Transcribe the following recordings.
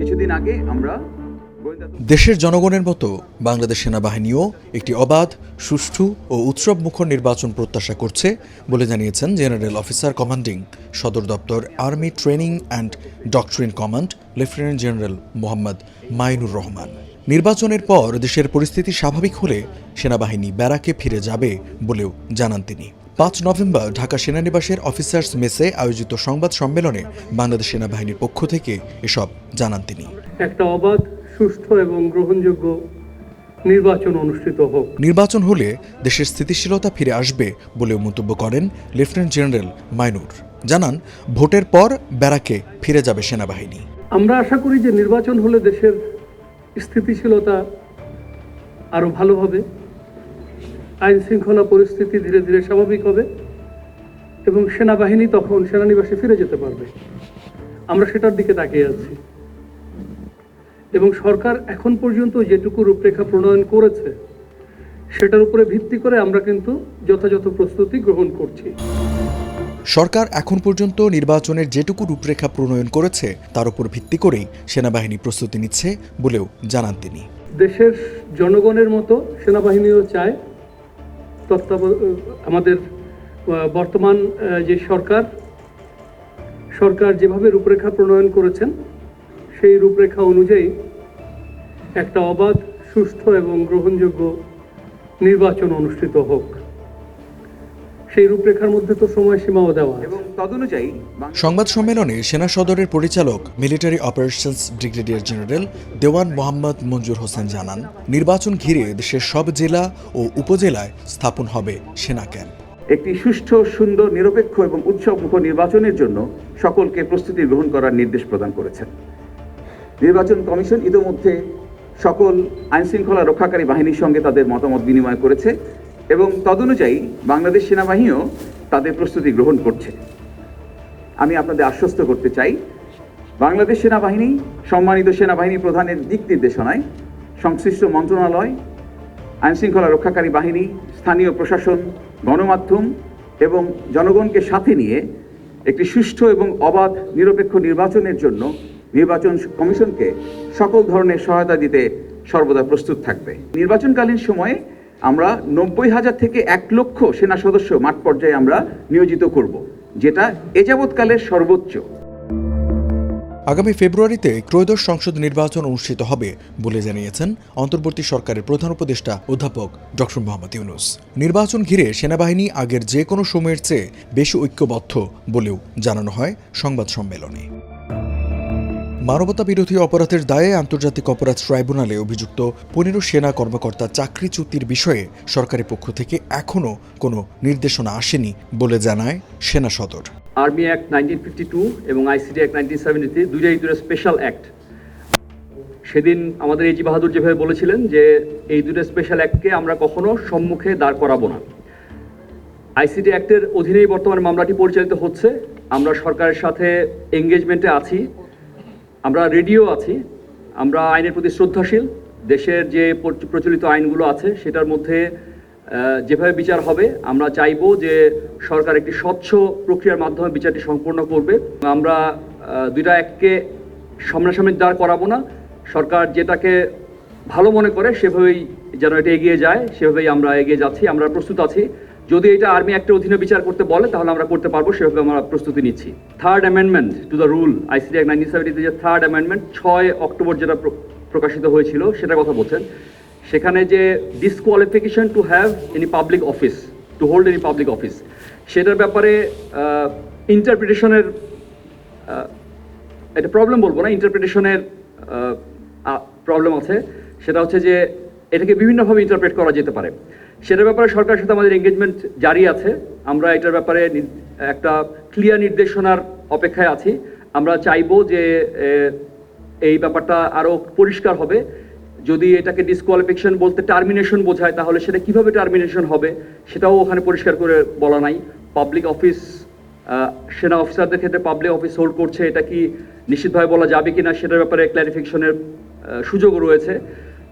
কিছুদিন আগে আমরা দেশের জনগণের মতো বাংলাদেশ সেনাবাহিনীও একটি অবাধ, সুষ্ঠু ও উৎসব মুখর নির্বাচন প্রত্যাশা করছে বলে জানিয়েছেন জেনারেল অফিসার কমান্ডিং সদর দপ্তর army training and doctrine command lieutenant general Mohammad Mainur Rahman. নির্বাচনের পর দেশের পরিস্থিতি স্বাভাবিক হলে সেনাবাহিনী ব্যারাকে ফিরে যাবে বলেও জানান তিনি। পাঁচ নভেম্বর ঢাকা সেনানিবাসের অফিসার্স মেসে আয়োজিত সংবাদ সম্মেলনে বাংলাদেশ সেনাবাহিনীর পক্ষ থেকে এসব জানান তিনি। একটা অবাধ সুষ্ঠু এবং গ্রহণযোগ্য নির্বাচন অনুষ্ঠিত হোক। নির্বাচন হলে দেশের স্থিতিশীলতা ফিরে আসবে বলেও মন্তব্য করেন লেফটেন্যান্ট জেনারেল মাইনুর। জানান ভোটের পর ব্যারাকে ফিরে যাবে সেনাবাহিনী। আমরা আশা করি যে নির্বাচন হলে দেশের স্থিতিশীলতা আরও ভালো হবে। আইন শৃঙ্খলা পরিস্থিতি ধীরে ধীরে স্বাভাবিক হবে এবং সেনাবাহিনী তখন সেনানিবাসে ফিরে যেতে পারবে। আমরা সেটার দিকে তাকিয়ে আছি। এবং সরকার এখন পর্যন্ত যেটুকু রূপরেখা প্রণয়ন করেছে সেটার উপরে ভিত্তি করে আমরা কিন্তু যথাযথ প্রস্তুতি গ্রহণ করছি। সরকার এখন পর্যন্ত নির্বাচনের যেটুকু রূপরেখা প্রণয়ন করেছে তার উপর ভিত্তি করেই সেনাবাহিনী প্রস্তুতি নিচ্ছে বলেও জানান তিনি। দেশের জনগণের মতো সেনাবাহিনীও চায় তত্ত্বাব আমাদের বর্তমান যে সরকার সরকার যেভাবে রূপরেখা প্রণয়ন করেছেন, সেই রূপরেখা অনুযায়ী একটা অবাধ সুস্থ এবং গ্রহণযোগ্য নির্বাচন অনুষ্ঠিত হোক। সেই রূপরেখার মধ্যে তো সময়সীমাও দেওয়া এবং তদনুযায়ী সংবাদ সম্মেলনে সেনা সদরের পরিচালক military operations brigadier general Dewan Mohammad Manzur Hossain জানান নির্বাচন ঘিরে দেশের সব জেলা ও উপজেলায় স্থাপন হবে সেনা ক্যাম্প। একটি সুষ্ঠু সুন্দর নিরপেক্ষ এবং উৎসবমুখ নির্বাচনের জন্য সকলকে প্রস্তুতি গ্রহণ করার নির্দেশ প্রদান করেছেন। নির্বাচন কমিশন ইতোমধ্যে সকল আইনশৃঙ্খলা রক্ষাকারী বাহিনীর সঙ্গে তাদের মতামত বিনিময় করেছে। এবং তদনুযায়ী বাংলাদেশ সেনাবাহিনীও তাদের প্রস্তুতি গ্রহণ করছে। আমি আপনাদের আশ্বস্ত করতে চাই, বাংলাদেশ সেনাবাহিনী, সম্মানিত সেনাবাহিনী প্রধানের দিক নির্দেশনায় সংশ্লিষ্ট মন্ত্রণালয়, আইনশৃঙ্খলা রক্ষাকারী বাহিনী, স্থানীয় প্রশাসন, গণমাধ্যম এবং জনগণকে সাথে নিয়ে একটি সুষ্ঠু এবং অবাধ নিরপেক্ষ নির্বাচনের জন্য নির্বাচন কমিশনকে সকল ধরনের সহায়তা দিতে সর্বদা প্রস্তুত থাকবে। নির্বাচনকালীন সময়ে আমরা নব্বই হাজার থেকে এক লক্ষ সেনা সদস্য মাঠ পর্যায়ে আমরা নিয়োজিত করব, যেটা এ যাবৎকালের সর্বোচ্চ। আগামী ফেব্রুয়ারিতে ত্রয়োদশ সংসদ নির্বাচন অনুষ্ঠিত হবে বলে জানিয়েছেন অন্তর্বর্তী সরকারের প্রধান উপদেষ্টা অধ্যাপক ডক্টর মোহাম্মদ ইউনুস। নির্বাচন ঘিরে সেনাবাহিনী আগের যে কোনো সময়ের চেয়ে বেশি ঐক্যবদ্ধ বলেও জানানো হয় সংবাদ সম্মেলনে। মানবতা বিরোধী অপরাধের দায়ে আন্তর্জাতিক অপরাধ ট্রাইব্যুনালে অভিযুক্ত পনেরো সেনা কর্মকর্তা চাকরি চুক্তির বিষয়ে সরকারের পক্ষ থেকে এখনও কোনো নির্দেশনা আসেনি বলে জানায় সেনা সদর। Army act nineteen fifty two এবং আইসিডি অ্যাক্ট নাইনটিন সেভেন্টি দুইটাই দুটো স্পেশাল অ্যাক্ট। সেদিন আমাদের এজি বাহাদুর যেভাবে বলেছিলেন যে এই দুটো স্পেশাল অ্যাক্টকে আমরা কখনো সম্মুখে দাঁড় করাবো না। আইসিডি অ্যাক্টের অধীনেই বর্তমান মামলাটি পরিচালিত হচ্ছে। আমরা সরকারের সাথে এঙ্গেজমেন্টে আছি। আমরা রেডিও আছি। আমরা আইনের প্রতি শ্রদ্ধাশীল। দেশের যে প্রচলিত আইনগুলো আছে, সেটার মধ্যে যেভাবে বিচার হবে, আমরা চাইব যে সরকার একটি স্বচ্ছ প্রক্রিয়ার মাধ্যমে বিচারটি সম্পূর্ণ করবে। আমরা দুইটা এককে সামনাসামনি দাঁড় করাবো না। সরকার যেটাকে ভালো মনে করে, সেভাবেই যেন এটা এগিয়ে যায়, সেভাবেই আমরা এগিয়ে যাচ্ছি, আমরা প্রস্তুত আছি। যদি এটা আর্মি অ্যাক্টের অধীনে বিচার করতে বলে, তাহলে আমরা করতে পারব, সেভাবে আমরা প্রস্তুতি নিচ্ছি। Third amendment to the rule ICD act nineteen সেভেন্টিতে যে থার্ড অ্যামেন্ডমেন্ট ছয় অক্টোবর যেটা প্র- প্রকাশিত হয়েছিল, সেটার কথা বলছেন। সেখানে যে disqualification to have any public office to hold any public office সেটার ব্যাপারে ইন্টারপ্রিটেশনের এটা প্রবলেম বলব না ইন্টারপ্রিটেশনের প্রবলেম আছে। সেটা হচ্ছে যে, এটাকে বিভিন্নভাবে ইন্টারপ্রেট করা যেতে পারে। সেটার ব্যাপারে সরকারের সাথে আমাদের এঙ্গেজমেন্ট জারি আছে। আমরা এটার ব্যাপারে একটা ক্লিয়ার নির্দেশনার অপেক্ষায় আছি। আমরা চাইব যে এই ব্যাপারটা আরও পরিষ্কার হবে। যদি এটাকে ডিসকোয়ালিফিকেশন বলতে টার্মিনেশন বোঝায়, তাহলে সেটা কীভাবে টার্মিনেশন হবে, সেটাও ওখানে পরিষ্কার করে বলা নাই। পাবলিক অফিস সেনা অফিসারদের ক্ষেত্রে পাবলিক অফিস হোল্ড করছে, এটা কি নিশ্চিতভাবে বলা যাবে কি না সেটার ব্যাপারে ক্ল্যারিফিকেশনের সুযোগও রয়েছে।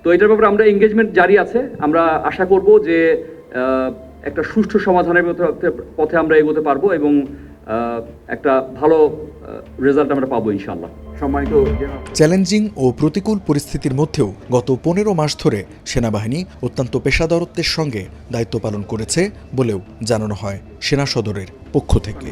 তো এটার ব্যাপারে আমরা এঙ্গেজমেন্ট জারি আছে। আমরা আশা করব যে একটা সুষ্ঠু সমাধানের পথে- আমরা এগোতে পারব এবং একটা ভালো রেজাল্ট আমরা পাবো ইনশাল্লাহ সম্মানিত চ্যালেঞ্জিং ও প্রতিকূল পরিস্থিতির মধ্যেও গত পনেরো মাস ধরে সেনাবাহিনী অত্যন্ত পেশাদারত্বের সঙ্গে দায়িত্ব পালন করেছে বলেও জানানো হয় সেনা সদরের পক্ষ থেকে।